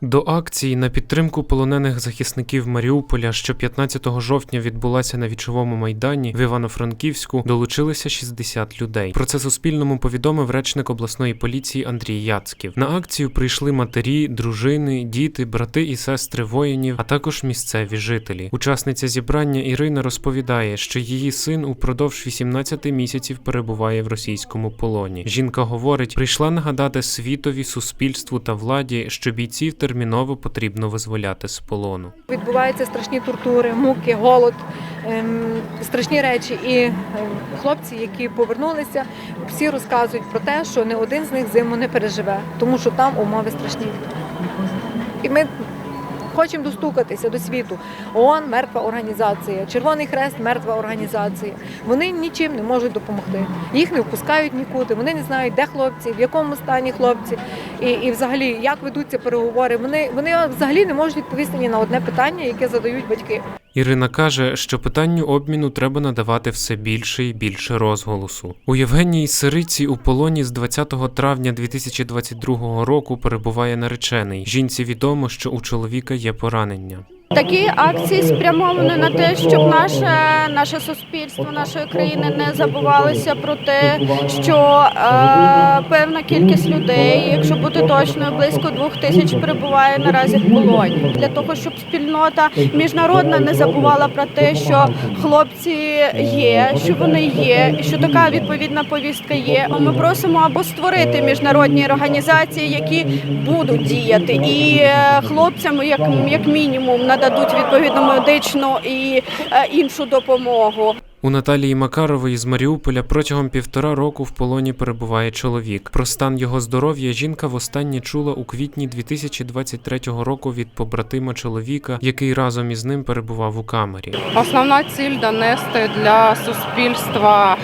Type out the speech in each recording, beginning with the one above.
До акції на підтримку полонених захисників Маріуполя, що 15 жовтня відбулася на вічовому майдані в Івано-Франківську, долучилися 60 людей. Про це Суспільному повідомив речник обласної поліції Андрій Яцьків. На акцію прийшли матері, дружини, діти, брати і сестри воїнів, а також місцеві жителі. Учасниця зібрання Ірина розповідає, що її син упродовж 18 місяців перебуває в російському полоні. Жінка говорить, прийшла нагадати світові, суспільству та владі, що бійців терміново потрібно визволяти з полону. Відбуваються страшні тортури, муки, голод, ем, страшні речі. І ем, хлопці, які повернулися, всі розказують про те, що не один з них зиму не переживе, тому що там умови страшні. І ми хочемо достукатися до світу. ООН – мертва організація, Червоний Хрест мертва організація. Вони нічим не можуть допомогти. Їх не впускають нікуди. Вони не знають, де хлопці, в якому стані хлопці, і, і взагалі як ведуться переговори. Вони, вони взагалі не можуть відповісти ні на одне питання, яке задають батьки. Ірина каже, що питанню обміну треба надавати все більше і більше розголосу. У Євгенії Сириці у полоні з 20 травня 2022 року перебуває наречений. Жінці відомо, що у чоловіка є поранення. Такі акції спрямовані на те, щоб наше, наше суспільство нашої країни не забувалося про те, що е, певна кількість людей, якщо бути точною, близько двох тисяч перебуває наразі в полоні. Для того, щоб спільнота міжнародна не забувала про те, що хлопці є, що вони є, і що така відповідна повістка є. Ми просимо або створити міжнародні організації, які будуть діяти, і е, хлопцям, як, як мінімум, нададуть відповідну медичну і е, іншу допомогу. У Наталії Макарової з Маріуполя протягом півтора року в полоні перебуває чоловік. Про стан його здоров'я жінка востаннє чула у квітні 2023 року від побратима чоловіка, який разом із ним перебував у камері. Основна ціль донести для суспільства,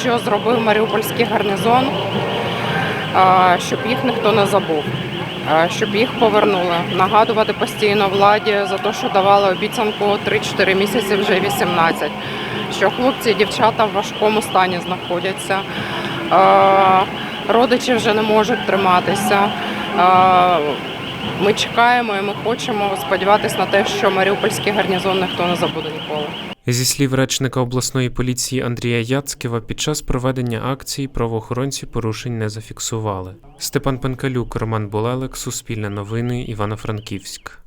що зробив Маріупольський гарнізон, щоб їх ніхто не забув, щоб їх повернули. Нагадувати постійно владі за те, що давали обіцянку 3-4 місяці, вже 18, що хлопці і дівчата в важкому стані знаходяться. Родичі вже не можуть триматися. Ми чекаємо і ми хочемо сподіватися на те, що Маріупольський гарнізон ніхто не забуде ніколи. Зі слів речника обласної поліції Андрія Яцьківа, під час проведення акції правоохоронці порушень не зафіксували. Степан Пенкалюк, Роман Болелек, Суспільне новини, Івано-Франківськ.